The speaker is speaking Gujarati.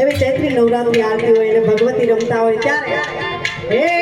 ચૈત્રી નવરાત્રી આવતી હોય અને ભગવતી રમતા હોય ત્યારે હે